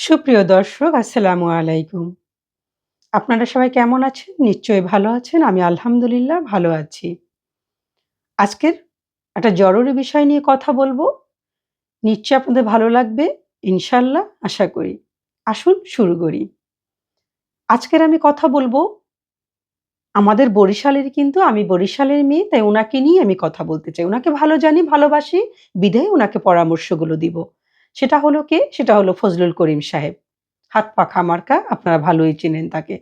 সুপ্রিয় দর্শক আসসালামু আলাইকুম। আপনারা সবাই কেমন আছেন? নিশ্চয়ই ভালো আছেন। আমি আলহামদুলিল্লাহ ভালো আছি। আজকের একটা জরুরি বিষয় নিয়ে কথা বলব। নিশ্চয়ই আপনাদের ভালো লাগবে। ইনশাল্লাহ আশা করি। আসুন শুরু করি। আজকের আমি কথা বলব আমাদের বরিশালের কিন্তু আমি বরিশালের মেয়ে তাই ওনাকে নিয়ে আমি কথা বলতে চাই। ওনাকে ভালো জানি, ভালোবাসি বিধায় ওনাকে পরামর্শগুলো দিব। সেটা হলো কে? সেটা হলো ফজলুল করিম সাহেব। হাত পাখা মার্কা আপনারা ভালোই চেনেন তাকে।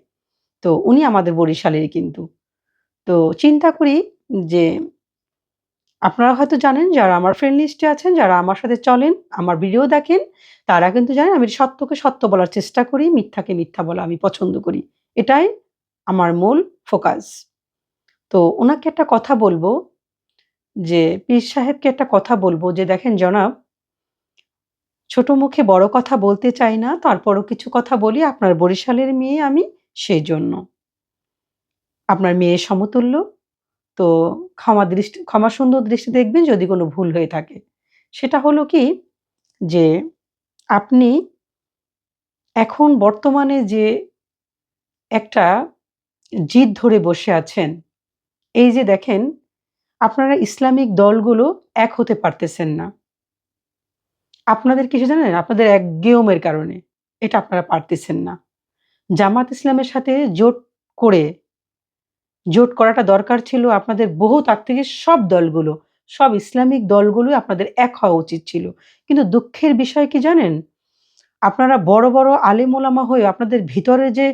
তো উনি আমাদের বরিশালের কিন্তু। তো চিন্তা করি যে আপনারা হয়তো জানেন যারা আমার ফ্রেন্ড লিস্টে আছেন, যারা আমার সাথে চলেন, আমার ভিডিও দেখেন, তারা কিন্তু জানেন আমি সত্যকে সত্য বলার চেষ্টা করি, মিথ্যাকে মিথ্যা বলা আমি পছন্দ করি। এটাই আমার মূল ফোকাস। তো ওনাকে একটা কথা বলব যে পীর সাহেবকে একটা কথা বলব যে দেখেন জনাব ছোট মুখে বড় কথা বলতে চাই না, তারপরও কিছু কথা বলি আপনার বরিশালের মেয়ে আমি সেই জন্য আপনার মেয়ে সমতুল্য। তো ক্ষমা দৃষ্টি ক্ষমা সুন্দর দৃষ্টি দেখবেন যদি কোনো ভুল হয়ে থাকে। সেটা হলো কি যে আপনি এখন বর্তমানে যে একটা জিদ ধরে বসে আছেন, এই যে দেখেন আপনারা ইসলামিক দলগুলো এক হতে পারতেছেন না। আপনাদের কিছু জানেন? আপনাদের একগুঁয়েমের কারণে। এটা আপনারা পারতেছেন না। জামাত ইসলামের সাথে জোট করে জোট করাটা দরকার ছিল আপনাদের বহু তার থেকে সব দলগুলো, সব ইসলামিক দলগুলোই আপনাদের এক হওয়া উচিত ছিল। কিন্তু দুঃখের বিষয় কি জানেন? আপনারা বড়, বড় আলেম ওলামা হয়ে আপনাদের ভিতরে যে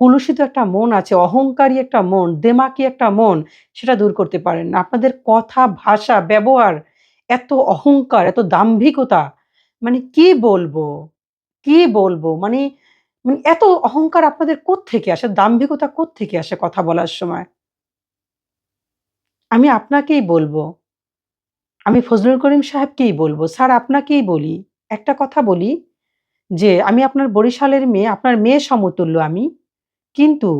কলুষিত একটা মন আছে, অহংকারী একটা মন, দেমাকি একটা মন, সেটা দূর করতে পারেন না। আপনাদের কথা, ভাষা, ব্যবহার এত অহংকার, এত দাম্ভিকতা মানে কি বলব? কি বলব? মানে মানে এত অহংকার আপনাদের কোত্থেকে আসে? দাম্ভিকতা কোত্থেকে আসে কথা বলার সময়? আমি আপনাকেই বলব। আমি ফজলুল করিম সাহেবকেই বলব। স্যার আপনাকেই বলি। একটা কথা বলি যে আমি আপনার বরিশালের মেয়ে, আপনার মেয়ে সমতুল্য আমি। কিন্তু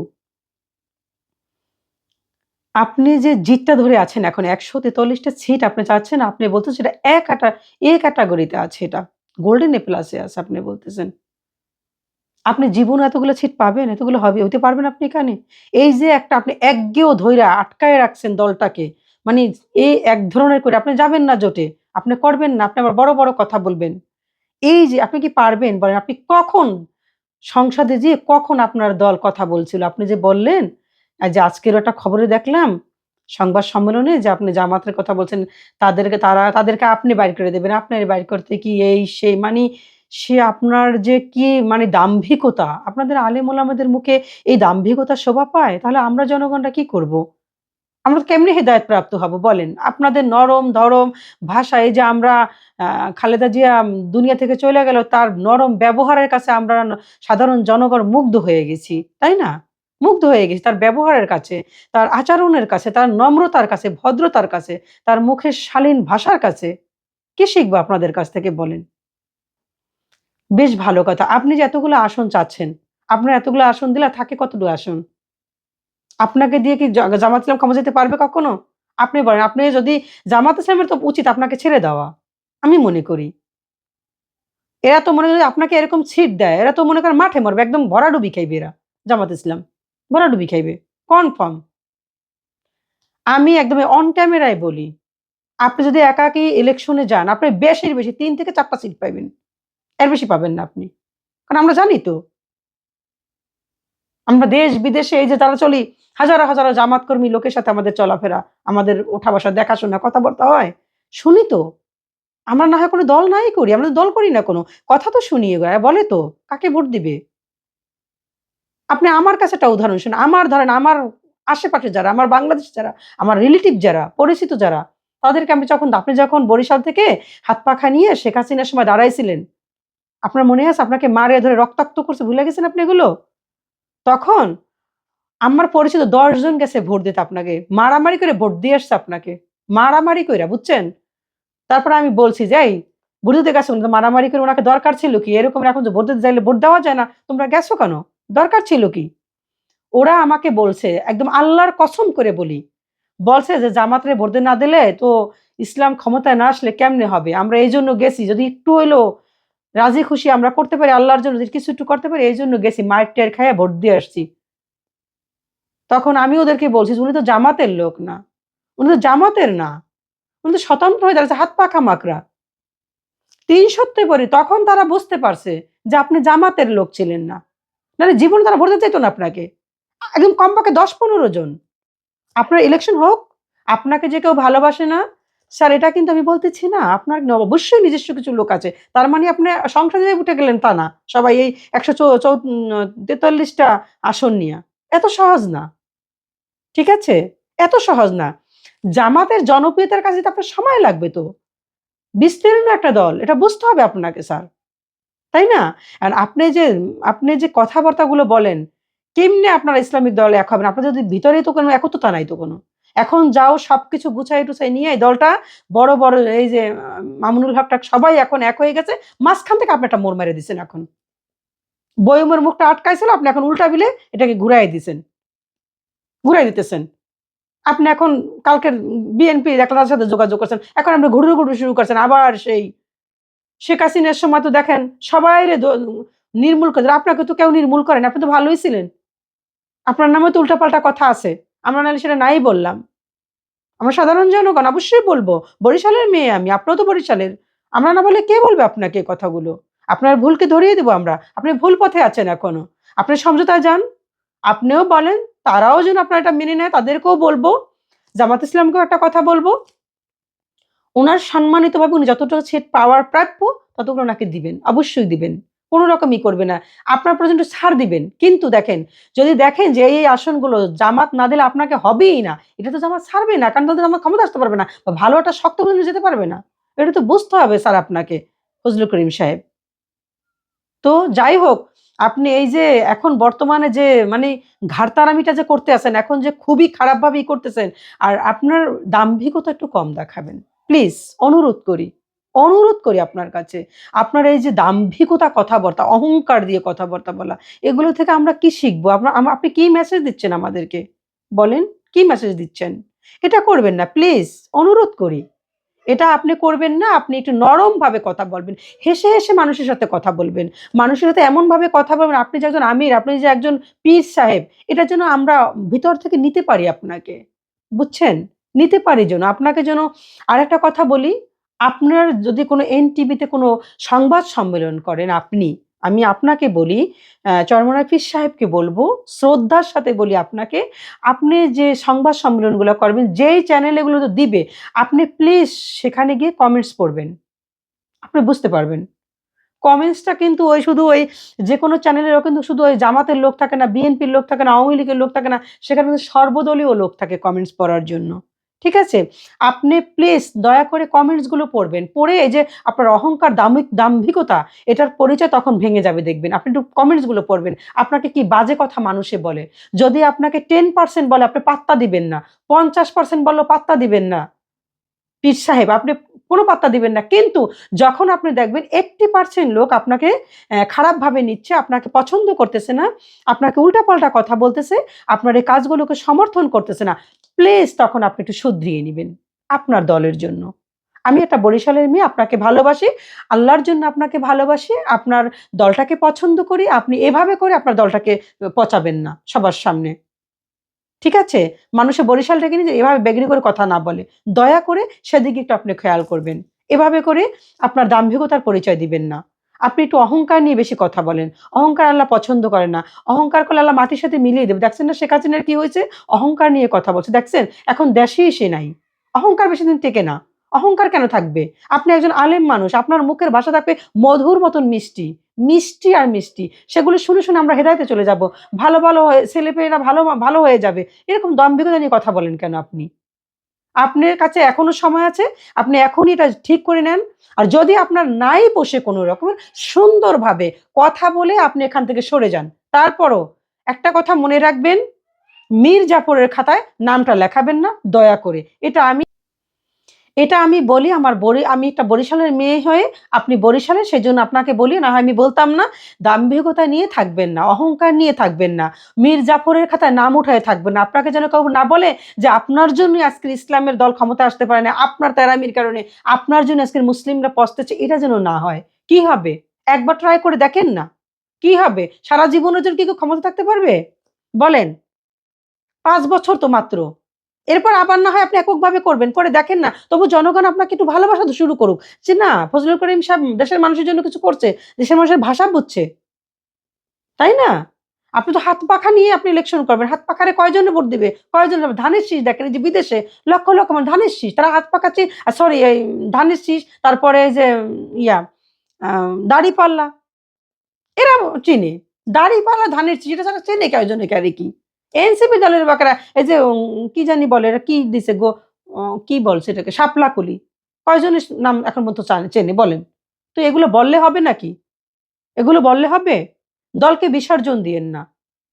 আপনি যে জিদটা ধরে আছেন এখন একশো তেতাল্লিশটা সিট আপনি চাচ্ছেন, আপনি বলতেছেন সেটা এক ক্যাটেগরিতে আছে এটা। গোল্ডেন এ প্লাসে আছে আপনি বলতেছেন। আপনি জীবন এতগুলো ছিট পাবেন? এতগুলো হবে হইতে পারবেন আপনি এখানে? এই যে একটা আপনি একগেও ধইরা আটকায় রাখছেন দলটাকে। মানে এই এক ধরনের করে আপনি যাবেন না জোটে। আপনি করবেন না। আপনি আবার বড়, বড় কথা বলবেন। এই যে আপনি কি পারবেন? বলেন আপনি কখন সংসদে যেয়ে কখন আপনার দল কথা বলছিল? আপনি যে বললেন, যে আজকের একটা খবরে দেখলাম সংবাদ সম্মেলনে যে আপনি জামাতের কথা বলছেন, তাদেরকে তারা তাদেরকে আপনি বাইর করে দেবেন। আপনার বাইর করতে কি এই সেই মানে সে আপনার যে কি মানে দাম্ভিকতা, আপনাদের আলেম ওলামাদের মুখে এই দাম্ভিকতা শোভা পায়? তাহলে আমরা জনগণরা কি করব? আমরা কেমনি হেদায়েত প্রাপ্ত হব বলেন? আপনাদের নরম-ধরম ভাষা এই যে আমরা খালেদা জিয়া দুনিয়া থেকে চলে গেল তার নরম ব্যবহারের কাছে আমরা সাধারণ জনগণ মুগ্ধ হয়ে গেছি। তাই না? মুগ্ধ হয়ে গেছি তার ব্যবহারের কাছে, তার আচরণের কাছে, তার নম্রতার কাছে, ভদ্রতার কাছে, তার মুখের শালীন ভাষার কাছে। কি শিখব আপনাদের কাছ থেকে বলেন? বেশ ভালো কথা। আপনি যে এতগুলো আসন চাচ্ছেন, আপনার এতগুলো আসন দিলে থাকে কতটুকু আসন? আপনাকে দিয়ে কি জামাত ইসলাম ক্ষমা যেতে পারবে কখনো? আপনি বলেন, আপনি যদি জামাত ইসলামের তো উচিত আপনাকে ছেড়ে দেওয়া। আমি মনে করি। এরা তো মনে করি আপনাকে এরকম ছিট দেয়। এরা তো মনে করেন মাঠে মরবে। একদম ভরাডুবি খাইবে এরা। জামাত ইসলাম। ভরাডুবি খাইবে। কনফার্ম। আমি একদম অন ক্যামেরায় বলি। আপনি যদি একাকী ইলেকশনে যান, আপনি বেশির বেশি তিন থেকে চারটা সিট পাইবেন। এর বেশি পাবেন না আপনি। কারণ আমরা জানি তো। আমরা দেশ বিদেশে এই যে তারা চলি, হাজারো, হাজারো জামাত কর্মী লোকের সাথে আমাদের চলাফেরা, আমাদের ওঠা-বসা, দেখাশোনা, কথাবার্তা হয়। শুনি তো। আমরা না হয় কোনো দল নাই করি। আমরা দল করি না কোনো। কথা তো শুনি এরা বলে তো, কাকে ভোট দিবে? আপনি আমার কাছে একটা উদাহরণ শুনেন। আমার ধরেন আমার আশেপাশে যারা, আমার বাংলাদেশে যারা, আমার রিলেটিভ যারা, পরিচিত যারা, তাদেরকে আমি যখন আপনি যখন বরিশাল থেকে হাত পাখা নিয়ে শেখ হাসিনার সময় দাঁড়াইছিলেন, আপনার মনে আছে আপনাকে মারে ধরে রক্তাক্ত করছে, ভুলে গেছেন আপনি এগুলো? তখন আমার পরিচিত ১০ জন গেছে ভোট দিতে আপনাকে। মারামারি করে ভোট দিয়ে আসছে আপনাকে। মারামারি কইরা, বুঝছেন? তারপরে আমি বলছি যে, "এই ভোট দিতে মারামারি করে ওনাকে দরকার ছিল কি? এরকম এখন যে ভোট দিতে চাইলে ভোট দেওয়া যায় না। তোমরা গেছো কেন? দরকার ছিল কি?" ওরা আমাকে বলছে, একদম আল্লাহর কসম করে বলি। বলছে যে, "জামাতরে ভোট না দিলে তো ইসলাম ক্ষমতায় না আসলে কেমনে হবে? আমরা এই জন্য গেছি যদি একটু হইলেও রাজি খুশি আমরা করতে পারি আল্লাহর জন্য কিছু একটু করতে পারি এই জন্য গেছি মায়ের টের খাইয়া ভোট দিয়ে আসছি তখন আমি ওদেরকে বলছি উনি তো জামাতের লোক না উনি তো জামাতের না উনি তো স্বতন্ত্র হয়ে দাঁড়াচ্ছে হাত পাখা মাকড়া তিন সত্যি পরে তখন তারা বুঝতে পারছে যে আপনি জামাতের লোক ছিলেন না নাহলে জীবন তারা ভরতে চাইতো না আপনাকে। একদম কমপক্ষে দশ পনেরো জন। আপনার ইলেকশন হোক, আপনাকে যে কেউ ভালোবাসে না, স্যার, এটা কিন্তু আমি বলতেছি না। আপনার অবশ্যই নিজস্ব কিছু লোক আছে। তার মানে আপনি সংসদে উঠে গেলেন তা না। সবাই এই একশো তেতাল্লিশটা আসন নিয়ে। এত সহজ না। ঠিক আছে? এত সহজ না। জামাতের জনপ্রিয়তার কাছে তো আপনার সময় লাগবে তো। বিস্তীর্ণ একটা দল, এটা বুঝতে হবে আপনাকে, স্যার। তাই না? আর আপনি যে আপনি যে কথাবার্তাগুলো বলেন, কেমনে আপনার ইসলামিক দল এক হবেন আপনার যদি ভিতরে তো কোনো একত্রতা নাই তো কোনো। এখন যাও সবকিছু গুছাই টুছাই নিয়ে এই দলটা বড় বড় এই যে, মামুনুল হক টাক সবাই এখন এক হয়ে গেছে। মাঝখান থেকে আপনি একটা মোড় মেরে দিচ্ছেন এখন। বয়মের মুখটা আটকাইছিল আপনি এখন উল্টা বিলে এটাকে ঘুরাই দিছেন। ঘুরাই দিতেছেন। আপনি এখন কালকের বিএনপি একলার সাথে যোগাযোগ করছেন। এখন আপনি ঘুরু ঘুরু শুরু করছেন, আবার সেই শেখ হাসিনার সময় তো দেখেন সবাই নির্মূল করে আপনাকে তো কেউ নির্মূল করেন আপনি তো ভালোই ছিলেন। আপনার নামে তো উল্টাপাল্টা কথা আছে, আমরা নাহলে সেটা নাই বললাম। আমরা সাধারণ জনগণ, অবশ্যই বলব, বরিশালের মেয়ে আমি, আপনিও তো বরিশালের। আমরা না বলে কে বলবে আপনাকে কথাগুলো? আপনার ভুলকে ধরিয়ে দেবো আমরা, আপনি ভুল পথে আছেন এখনও। আপনি সমঝোতায় যান, আপনিও বলেন, তারাও যেন আপনার এটা মেনে নেয়, তাদেরকেও বলব। জামাত ইসলামকেও একটা কথা বলব ওনার সম্মানিতভাবে উনি যতটুকু সিট পাওয়ার প্রাপ্য, ততগুলো ওনাকে দিবেন, অবশ্যই দিবেন। কোনো রকমই করবে না। আপনার পর্যন্ত ছাড় দিবেন। কিন্তু দেখেন, যদি দেখেন যে এই আসনগুলো জামাত না দিলে আপনাকে হবেই না, এটা তো জামাত ছাড়বে না, কারণ তাদের জামাত ক্ষমতা আসতে পারবে না বা ভালো একটা শক্ত পর্যন্ত যেতে পারবে না। এটা তো বুঝতে হবে স্যার আপনাকে, ফজলুল করিম সাহেব। তো যাই হোক, আপনি এই যে এখন বর্তমানে যে মানে ঘাড়তারামিটা যে করতে আছেন, এখন যে খুবই খারাপভাবেই করতেছেন, আর আপনার দাম্ভিকতা একটু কম দেখাবেন। প্লিজ, অনুরোধ করি অনুরোধ করি আপনার কাছে। আপনার এই যে দাম্ভিকতা কথাবার্তা, অহংকার দিয়ে কথাবার্তা বলা, এগুলো থেকে আমরা কি শিখব? আপনার আপনি কি মেসেজ দিচ্ছেন আমাদেরকে? বলেন, কি মেসেজ দিচ্ছেন? এটা করবেন না, প্লিজ, অনুরোধ করি। এটা আপনি করবেন না, আপনি একটু নরম ভাবে কথা বলবেন, হেসে হেসে মানুষের সাথে কথা বলবেন। মানুষের সাথে এমন ভাবে কথা বলবেন, আপনি যে একজন আমির, আপনি যে একজন পীর সাহেব, এটার জন্য আমরা ভিতর থেকে নিতে পারি আপনাকে। বুঝছেন? নিতে পারি যেন। আপনাকে যেন আরেকটা কথা বলি, আপনার যদি কোনো এন টিভিতে কোনো সংবাদ সম্মেলন করেন আপনি, আমি আপনাকে বলি পীর সাহেবকে বলব, শ্রদ্ধার সাথে বলি আপনাকে, আপনি যে সংবাদ সম্মেলনগুলো করবেন, যেই চ্যানেল এগুলো তো দিবে, আপনি প্লিজ সেখানে গিয়ে কমেন্টস পড়বেন। আপনি বুঝতে পারবেন। কমেন্টসটা কিন্তু ওই শুধু ওই যে কোনো চ্যানেলেরও কিন্তু শুধু ওই জামাতের লোক থাকে না বিএনপির লোক থাকে না, আওয়ামী লীগের লোক থাকে না, সেখানে কিন্তু সর্বদলীয় লোক থাকে কমেন্টস পড়ার জন্য। ঠিক আছে? আপনি প্লিজ দয়া করে কমেন্টসগুলো পড়বেন। পড়ে এই যে আপনার অহংকার দামিক দাম্ভিকতা, এটার পরিচয় তখন ভেঙে যাবে দেখবেন। আপনি একটু কমেন্টসগুলো পড়বেন। আপনাকে কি বাজে কথা মানুষে বলে? যদি আপনাকে টেন পার্সেন্ট বলে, আপনি পাত্তা দিবেন না। পঞ্চাশ পার্সেন্ট বলল পাত্তা দিবেন না। পীর সাহেব, আপনি কোনো পাত্তা দিবেন না। কিন্তু যখন আপনি দেখবেন এইট্টি পার্সেন্ট লোক আপনাকে খারাপভাবে নিচ্ছে, আপনাকে পছন্দ করতেছে না, আপনাকে উল্টাপাল্টা কথা বলতেছে, আপনার এই কাজগুলোকে সমর্থন করতেছে না প্লিজ তখন আপনি একটু শুধরিয়ে নেবেন আপনার দলের জন্য। আমি একটা বরিশালের মেয়ে, আপনাকে ভালোবাসি, আল্লাহর জন্য আপনাকে ভালোবাসি, আপনার দলটাকে পছন্দ করি, আপনি এভাবে করে আপনার দলটাকে পচাবেন না সবার সামনে। ঠিক আছে? মানুষে বরিশালটাকে নিয়ে এভাবে বেগরি করে কথা না বলে, দয়া করে সেদিকে একটু আপনি খেয়াল করবেন। এভাবে করে আপনার দাম্ভিকতার পরিচয় দিবেন না। আপনি একটু অহংকার নিয়ে বেশি কথা বলেন। অহংকার আল্লাহ পছন্দ করে না। অহংকার করলে আল্লাহ মাটির সাথে মিলিয়ে দেবে। দেখছেন না শেখ হাসিনার কি হয়েছে? অহংকার নিয়ে কথা বলছে। দেখছেন, এখন দেশেই সে নাই। অহংকার বেশি দিন টেকে না। অহংকার কেন থাকবে? আপনি একজন আলেম মানুষ, আপনার মুখের ভাষা থাকবে মধুর মতন মিষ্টি। মিষ্টি আর মিষ্টি। সেগুলো শুনে শুনে আমরা হেদায়তে চলে যাব। ভালো ভালো হয়ে ছেলেপেয়েরা ভালো ভালো হয়ে যাবে। এরকম দাম্ভিকতা নিয়ে কথা বলেন কেন আপনি? আপনার কাছে এখনও সময় আছে, আপনি এখনই এটা ঠিক করে নেন। আর যদি আপনার নাই বসে কোনো রকমের, সুন্দরভাবে কথা বলে আপনি এখান থেকে সরে যান। তারপরও একটা কথা মনে রাখবেন, মীর জাফরের খাতায় নামটা লেখাবেন না, দয়া করে। এটা আমি এটা আমি বলি, আমার বরি, আমি একটা বরিশালের মেয়ে হয়ে আপনি বরিশালের সেই জন্য আপনাকে বলি, না আমি বলতাম না, দাম্ভিকতা নিয়ে থাকবেন না, অহংকার নিয়ে থাকবেন না, মীর জাফরের খাতায় নাম উঠায় থাকবেন না। আপনাকে যেন কেউ না বলে যে আপনার জন্যই আজকের ইসলামের দল ক্ষমতা আসতে পারে না, আপনার তেরামির কারণে, আপনার জন্য আজকের মুসলিমরা পস্তেছে, এটা যেন না হয়। কি হবে? একবার ট্রাই করে দেখেন না। কি হবে? সারা জীবনের জন্য কি কেউ ক্ষমতা থাকতে পারবে? বলেন, পাঁচ বছর তো মাত্র। এরপর আবার না হয় আপনি এককভাবে করবেন করে দেখেন না। তবু জনগণ আপনাকে একটু ভালোবাসা তো শুরু করুক। যে না, ফজলুল করিম সাহেব দেশের মানুষের জন্য কিছু করছে, দেশের মানুষের ভাষা বুঝছে। তাই না? আপনি তো হাত পাখা নিয়ে আপনি ইলেকশন করবেন। হাত পাখারে কয়জনে ভোট দিবে? কয়জন ধানের শীষ দেখেন যে বিদেশে লক্ষ লক্ষ মানে ধানের শীষ, তারা হাত পাকাচ্ছে সরি এই ধানের শীষ, তারপরে যে, ইয়া দাড়ি পাল্লা এরা চিনে। দাড়ি পাল্লা ধানের শীষ, এটা ছাড়া চেনে কয়জনে ক্যারে কি? এনসিপি দলের বাকারা, এই যে কি জানি বলে, এরা কি দিছে গো কি বল সেটাকে, শাপলাকুলি। কয়জনের নাম এখন পর্যন্ত চেনে, বলেন। তো এগুলো বললে হবে নাকি? এগুলো বললে হবে? দলকে বিসর্জন দিয়েন না।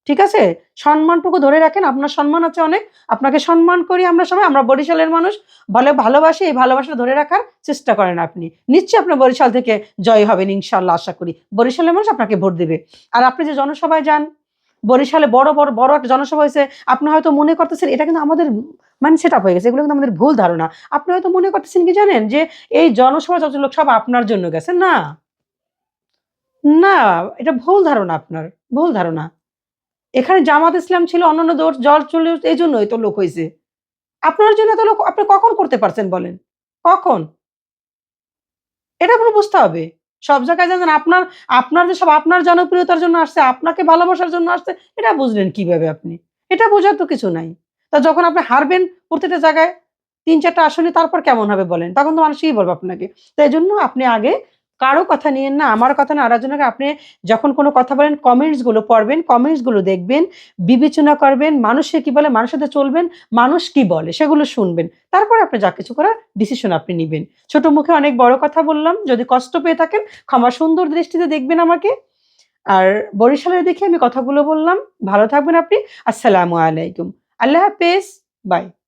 ঠিক আছে? সম্মানটুকু ধরে রাখেন, আপনার সম্মান আছে অনেক। আপনাকে সম্মান করি আমরা সবাই, আমরা বরিশালের মানুষ। ভালো ভালোবাসি, এই ভালোবাসা ধরে রাখার চেষ্টা করেন আপনি। নিশ্চয়ই আপনার বরিশাল থেকে জয় হবেন, ইনশাল্লাহ, আশা করি। বরিশালের মানুষ আপনাকে ভোট দেবে। আর আপনি যে জনসভায় যান বরিশালে বড় বড় বড় একটা জনসভা হয়েছে। আপনি হয়তো মনে করতেছেন, এটা কিন্তু আমাদের মানে সেট হয়ে গেছে। এগুলো কিন্তু আমাদের ভুল ধারণা। আপনি হয়তো মনে করতেছেন কি জানেন? যে এই জনসভা যত লোক সব আপনার জন্য গেছে। না। না, এটা ভুল ধারণা আপনার। ভুল ধারণা। এখানে জামাত ইসলাম ছিল, অন্যান্য দল জল চলে এই জন্যই তো লোক হয়েছে। আপনার জন্য এত লোক, আপনি কখন করতে পারছেন বলেন? কখন? এটা কোনো বুঝতে হবে। সব জায়গায় জানেন, আপনার আপনার যে সব, আপনার জনপ্রিয়তার জন্য আসছে, আপনাকে ভালোবাসার জন্য আসছে, এটা বুঝলেন কীভাবে আপনি? এটা বোঝার তো কিছু নাই। তা যখন আপনি হারবেন প্রতিটা জায়গায় তিন চারটা আসনে তারপর কেমন হবে বলেন? তখন তো মানুষই বলব আপনাকে। তাই জন্য আপনি আগে কারও কথা নিয়েন না, আমার কথা না, আরেকজনের আপনি যখন কোনো কথা বলেন কমেন্টসগুলো পড়বেন কমেন্টসগুলো দেখবেন, বিবেচনা করবেন মানুষে কি বলে, মানুষের সাথে চলবেন, মানুষ কি বলে, সেগুলো শুনবেন। তারপর আপনি যা কিছু করার ডিসিশন আপনি নেবেন। ছোট মুখে অনেক বড় কথা বললাম, যদি কষ্ট পেয়ে থাকেন, ক্ষমা সুন্দর দৃষ্টিতে দেখবেন আমাকে। আর বরিশালের দেখে আমি কথাগুলো বললাম। ভালো থাকবেন আপনি। আসসালামু আলাইকুম। আল্লাহ হাফেজ। বাই।